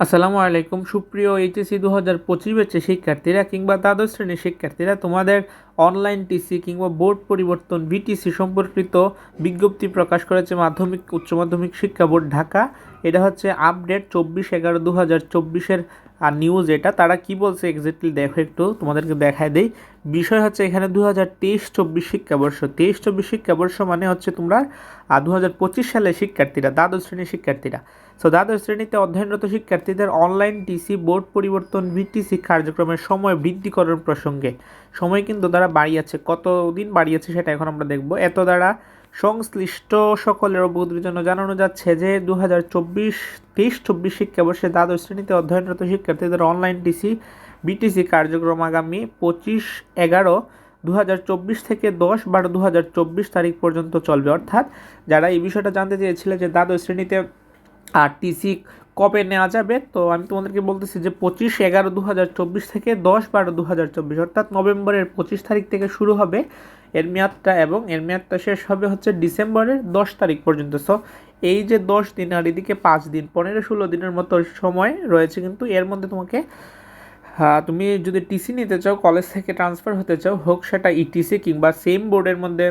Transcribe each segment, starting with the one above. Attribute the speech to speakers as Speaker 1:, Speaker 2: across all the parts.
Speaker 1: আসসালামু আলাইকুম। সুপ্রিয় এইচএসি দু হাজার পঁচিশ ব্যাচের শিক্ষার্থীরা কিংবা দ্বাদশ শ্রেণির শিক্ষার্থীরা, তোমাদের অনলাইন টিসি কিংবা বোর্ড পরিবর্তন বিটিসি সম্পর্কিত বিজ্ঞপ্তি প্রকাশ করেছে মাধ্যমিক, উচ্চ মাধ্যমিক শিক্ষা বোর্ড ঢাকা। এটা হচ্ছে আপডেট চব্বিশ এগারো দু হাজার চব্বিশের আর নিউজ এটা। তারা কি বলছে এক্স্যাক্টলি দেখো একটু, তোমাদেরকে দেখায় দেই। বিষয় হচ্ছে এখানে দু হাজার তেইশ চব্বিশ শিক্ষাবর্ষ। তেইশ চব্বিশ শিক্ষাবর্ষ মানে হচ্ছে তোমরা দু হাজার পঁচিশ সালের শিক্ষার্থীরা, দ্বাদশ শ্রেণির শিক্ষার্থীরা। সো দ্বাদশ শ্রেণীতে অধ্যয়নরত শিক্ষার্থীদের অনলাইন টিসি বোর্ড পরিবর্তন ভিত্তিসি কার্যক্রমের সময় বৃদ্ধিকরণ প্রসঙ্গে। সময় কিন্তু তারা বাড়িয়েছে। কতদিন বাড়িয়েছে সেটা এখন আমরা দেখব। এত দ্বারা সংশ্লিষ্ট সকলের অবগতির জন্য জানানো যাচ্ছে যে দু হাজার চব্বিশ, তেইশ, চব্বিশ শিক্ষাবর্ষে দ্বাদশ শ্রেণীতে অধ্যয়নরত শিক্ষার্থীদের অনলাইন টিসি বিটিসি কার্যক্রম আগামী পঁচিশ এগারো দু হাজার চব্বিশ থেকে দশ বারো দু হাজার চব্বিশ তারিখ পর্যন্ত চলবে। অর্থাৎ যারা এই বিষয়টা জানতে চেয়েছিলেন যে দ্বাদশ শ্রেণীতে আর টিসি কবে নেওয়া যাবে? তো আমি তোমাদেরকে বলতেছি যে পঁচিশ এগারো দু হাজার চব্বিশ থেকে দশ বারো দু হাজার চব্বিশ, অর্থাৎ নভেম্বরের পঁচিশ তারিখ থেকে শুরু হবে। এর মেয়াদটা এবং এর মেয়াদটা শেষ হবে হচ্ছে ডিসেম্বরের দশ তারিখ পর্যন্ত। সো এই যে দশ দিন আর এদিকে পাঁচ দিন, পনেরো ষোলো দিনের মতো সময় রয়েছে কিন্তু এর মধ্যে তোমাকে তুমি যদি টিসি নিতে চাও কলেজ থেকে ট্রান্সফার হতে চাও, হোক সেটা ইটিসি কিংবা সেম বোর্ডের মধ্যে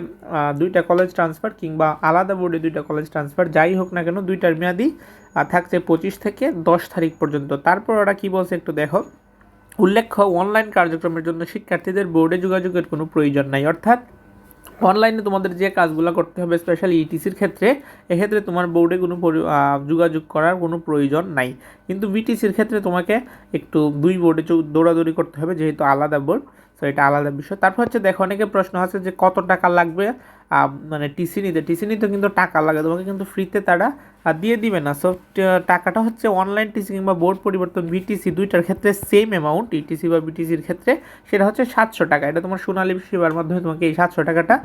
Speaker 1: দুইটা কলেজ ট্রান্সফার কিংবা আলাদা বোর্ডে দুইটা কলেজ ট্রান্সফার যাই হোক না কেন, দুইটার মেয়াদি থাকছে পঁচিশ থেকে দশ তারিখ পর্যন্ত। তারপর ওরা কী বলছে একটু দেখো। উল্লেখ্য অনলাইন কার্যক্রমের জন্য শিক্ষার্থীদের বোর্ডে যোগাযোগের কোনো প্রয়োজন নাই। অর্থাৎ অনলাইনে তোমাদের যে কাজগুলো করতে হবে স্পেশালি ইটিসির ক্ষেত্রে, এক্ষেত্রে তোমার বোর্ডে কোনো যোগাযোগ করার কোনো প্রয়োজন নাই। কিন্তু বিটিসির ক্ষেত্রে তোমাকে একটু দুই বোর্ডে দৌড়াদৌড়ি করতে হবে, যেহেতু আলাদা বোর্ড সো এটা আলাদা বিষয়। তারপর হচ্ছে দেখো, অনেকে প্রশ্ন আছে যে কত টাকা লাগবে মানে টিসি নিতে টিসি নিতে কিন্তু টাকা লাগে, তোমাকে কিন্তু ফ্রিতে তারা দিয়ে দিবে না। সো টাকাটা হচ্ছে অনলাইন টিসি কিংবা বোর্ড পরিবর্তন বিটিসি দুইটার ক্ষেত্রে সেম অ্যামাউন্ট ইটিসি বা বিটিসির ক্ষেত্রে, সেটা হচ্ছে সাতশো টাকা। এটা তোমার সোনালী সেবার মাধ্যমে তোমাকে এই সাতশো টাকাটা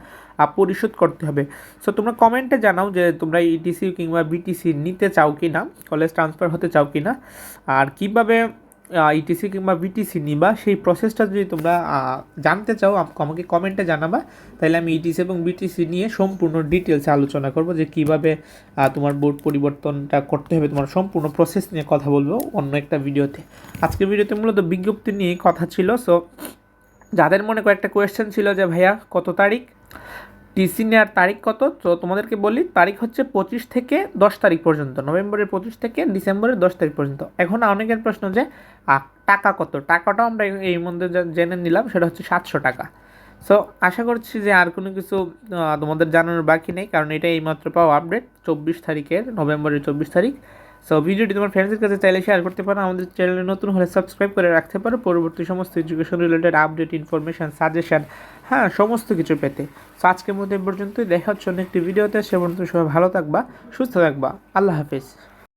Speaker 1: পরিশোধ করতে হবে। সো তোমরা কমেন্টে জানাও যে তোমরা ইটিসি কিংবা বিটিসি নিতে চাও কি না কলেজ ট্রান্সফার হতে চাও কি না আর কীভাবে ইটিসি কিংবা বিটিসি নিবা, সেই প্রসেসটা যদি তোমরা জানতে চাও আমাকে কমেন্টে জানাবা। তাহলে আমি ইটিসি এবং বিটিসি নিয়ে সম্পূর্ণ ডিটেলসে আলোচনা করব যে কীভাবে তোমার বোর্ড পরিবর্তনটা করতে হবে, তোমার সম্পূর্ণ প্রসেস নিয়ে কথা বলব অন্য একটা ভিডিওতে। আজকের ভিডিওতে মূলত বিজ্ঞপ্তি নিয়ে কথা ছিল। সো যাদের মনে কয়েকটা কোয়েশ্চেন ছিল যে, ভাইয়া, কত তারিখ? টিসি নেওয়ার তারিখ কত? তো তোমাদেরকে বলি, তারিখ হচ্ছে পঁচিশ থেকে দশ তারিখ পর্যন্ত, নভেম্বরের পঁচিশ থেকে ডিসেম্বরের দশ তারিখ পর্যন্ত। এখন অনেকের প্রশ্ন যে টাকা কত? টাকাটাও আমরা এই মধ্যে জেনে নিলাম, সেটা হচ্ছে সাতশো টাকা। সো আশা করছি যে আর কোনো কিছু তোমাদের জানানোর বাকি নেই, কারণ এটা এইমাত্র পাওয়া আপডেট চব্বিশ তারিখের, নভেম্বরের চব্বিশ তারিখ। সো ভিডিওটি তোমার ফ্রেন্ডসের কাছে চাইলে শেয়ার করতে পারো, আমাদের চ্যানেলে নতুন হলে সাবস্ক্রাইব করে রাখতে পারো, পরবর্তী সমস্ত education related update information suggestion হ্যাঁ সমস্ত কিছু পেতে। সো আজকের মধ্যে পর্যন্ত দেখা হচ্ছে অন্য একটি ভিডিওতে সে পর্যন্ত সবাই ভালো থাকবা, সুস্থ থাকবা, আল্লাহ হাফিজ।